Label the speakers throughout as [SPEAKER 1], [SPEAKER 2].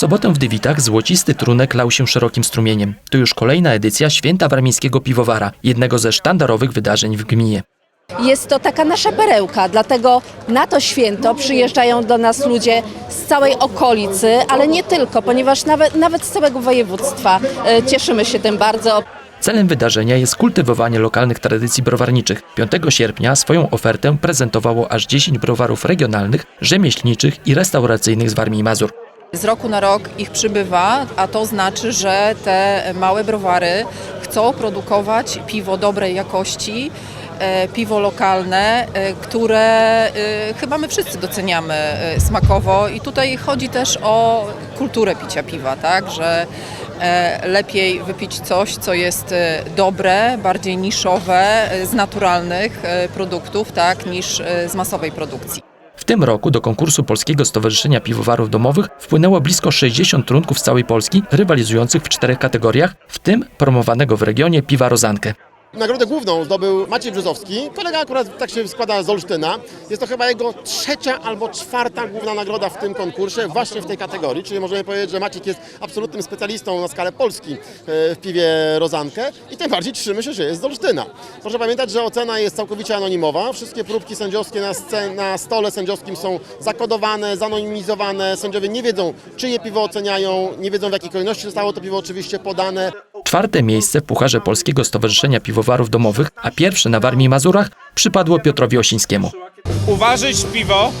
[SPEAKER 1] sobotę w Dywitach złocisty trunek lał się szerokim strumieniem. To już kolejna edycja Święta Warmińskiego Piwowara, jednego ze sztandarowych wydarzeń w gminie.
[SPEAKER 2] Jest to taka nasza perełka, dlatego na to święto przyjeżdżają do nas ludzie z całej okolicy, ale nie tylko, ponieważ nawet, nawet z całego województwa e, cieszymy się tym bardzo.
[SPEAKER 1] Celem wydarzenia jest kultywowanie lokalnych tradycji browarniczych. 5 sierpnia swoją ofertę prezentowało aż 10 browarów regionalnych, rzemieślniczych i restauracyjnych z Warmii i Mazur.
[SPEAKER 3] Z roku na rok ich przybywa, a to znaczy, że te małe browary chcą produkować piwo dobrej jakości, e, piwo lokalne, e, które e, chyba my wszyscy doceniamy smakowo. I tutaj chodzi też o kulturę picia piwa, tak, że lepiej wypić coś, co jest dobre, bardziej niszowe, z naturalnych produktów, tak, niż z masowej produkcji.
[SPEAKER 1] Tym roku do konkursu Polskiego Stowarzyszenia Piwowarów Domowych wpłynęło blisko 60 trunków z całej Polski, rywalizujących w czterech kategoriach, w tym promowanego w regionie piwa Rozankę.
[SPEAKER 4] Nagrodę główną zdobył Maciej Brzozowski. Kolega akurat tak się składa z Olsztyna. Jest to chyba jego trzecia albo czwarta główna nagroda w tym konkursie, właśnie w tej kategorii. Czyli możemy powiedzieć, że Maciek jest absolutnym specjalistą na skalę Polski e, w piwie Rozankę i tym bardziej cieszymy się, że jest z Olsztyna. Proszę pamiętać, że ocena jest całkowicie anonimowa. Wszystkie próbki sędziowskie na, na stole sędziowskim są zakodowane, zanonimizowane. Sędziowie nie wiedzą, czyje piwo oceniają, nie wiedzą w jakiej kolejności zostało to piwo oczywiście podane.
[SPEAKER 1] Czwarte miejsce w Pucharze Polskiego Stowarzyszenia Piwowarów Domowych, a pierwsze na Warmii i Mazurach przypadło Piotrowi Osińskiemu.
[SPEAKER 5] uważać piwo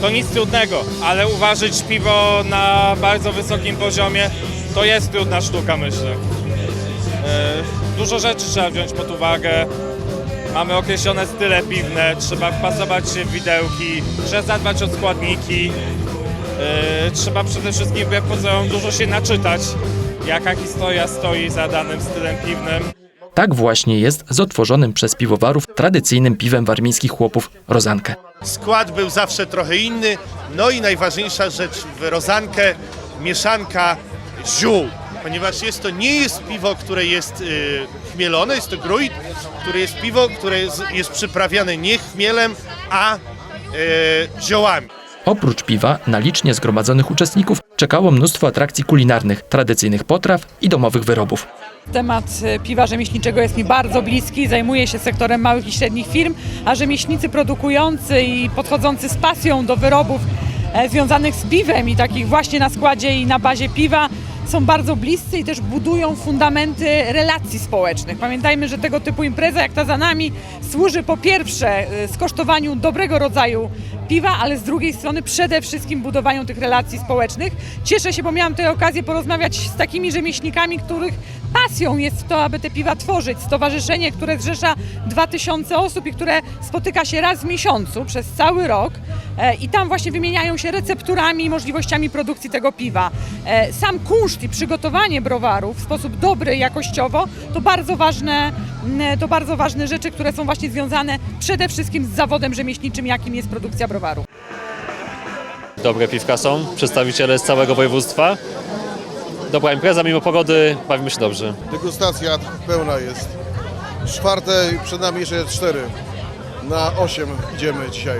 [SPEAKER 5] to nic trudnego, ale uważać piwo na bardzo wysokim poziomie to jest trudna sztuka, myślę. E, Dużo rzeczy trzeba wziąć pod uwagę. Mamy określone style piwne, trzeba wpasować się w widełki, trzeba zadbać o składniki. E, Trzeba przede wszystkim wbrew pozorom dużo się naczytać, jaka historia stoi za danym stylem piwnym.
[SPEAKER 1] Tak właśnie jest z otworzonym przez piwowarów tradycyjnym piwem warmińskich chłopów Rozankę.
[SPEAKER 6] Skład był zawsze trochę inny. No i najważniejsza rzecz w rozankę mieszanka ziół. Ponieważ jest to nie jest piwo, które jest y, chmielone, jest to gruit, które jest piwo, które jest, jest przyprawiane nie chmielem, a y, ziołami.
[SPEAKER 1] Oprócz piwa na licznie zgromadzonych uczestników czekało mnóstwo atrakcji kulinarnych, tradycyjnych potraw i domowych wyrobów.
[SPEAKER 7] Temat e, piwa rzemieślniczego jest mi bardzo bliski. Zajmuję się sektorem małych i średnich firm, a rzemieślnicy produkujący i podchodzący z pasją do wyrobów e, związanych z piwem i takich właśnie na składzie i na bazie piwa są bardzo bliscy i też budują fundamenty relacji społecznych. Pamiętajmy, że tego typu impreza jak ta za nami służy po pierwsze e, skosztowaniu dobrego rodzaju piwa, ale z drugiej strony przede wszystkim budowaniu tych relacji społecznych. Cieszę się, bo miałam tę okazję porozmawiać z takimi rzemieślnikami, których pasją jest to, aby te piwa tworzyć. Stowarzyszenie, które zrzesza 2000 osób i które spotyka się raz w miesiącu przez cały rok i tam właśnie wymieniają się recepturami i możliwościami produkcji tego piwa. E, Sam kunszt i przygotowanie browarów w sposób dobry, jakościowo to bardzo ważne, to bardzo ważne rzeczy, które są właśnie związane przede wszystkim z zawodem rzemieślniczym, jakim jest produkcja browaru.
[SPEAKER 8] Dobre piwka są, przedstawiciele z całego województwa. Dobra impreza, mimo pogody, bawimy się dobrze.
[SPEAKER 9] Degustacja pełna jest. Czwarte, przed nami jeszcze cztery. Na osiem idziemy dzisiaj.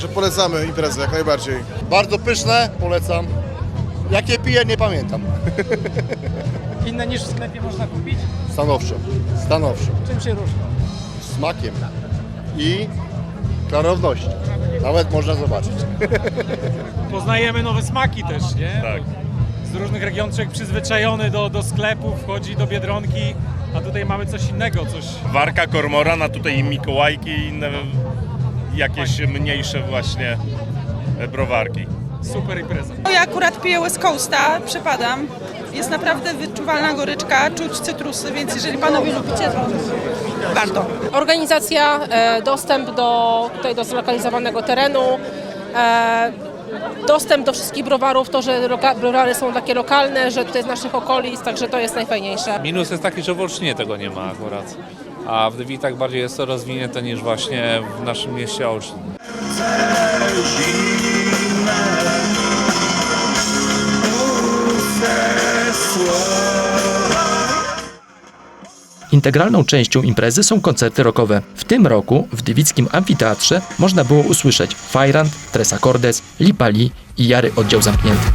[SPEAKER 9] Także polecamy imprezę jak najbardziej.
[SPEAKER 10] Bardzo pyszne, polecam. Jakie piję, nie pamiętam.
[SPEAKER 11] Inne niż w sklepie można kupić?
[SPEAKER 10] Stanowczo, stanowczo.
[SPEAKER 11] Czym się różni?
[SPEAKER 10] Smakiem i klarownością. Nawet można zobaczyć.
[SPEAKER 5] Poznajemy nowe smaki też, nie? Tak. Z różnych regionów człowiek przyzwyczajony do, do sklepu, wchodzi do Biedronki, a tutaj mamy coś innego, coś...
[SPEAKER 6] Warka kormorana, tutaj Mikołajki i inne jakieś mniejsze właśnie browarki.
[SPEAKER 5] Super impreza.
[SPEAKER 7] No ja akurat piję West Coasta, przepadam. Jest naprawdę wyczuwalna goryczka, czuć cytrusy, więc jeżeli panowie lubicie, to warto.
[SPEAKER 2] Organizacja, e, dostęp do tutaj do zlokalizowanego terenu, e, dostęp do wszystkich browarów, to, że browary są takie lokalne, że tutaj z naszych okolic, także to jest najfajniejsze.
[SPEAKER 8] Minus jest taki, że w Olsztynie tego nie ma akurat. A w Dywitach bardziej jest to rozwinięte niż właśnie w naszym mieście Olsztyn.
[SPEAKER 1] Integralną częścią imprezy są koncerty rockowe. W tym roku w Dywickim Amfiteatrze można było usłyszeć Fajrant, Tresa Cordes, Lipali i Jary Oddział Zamknięty.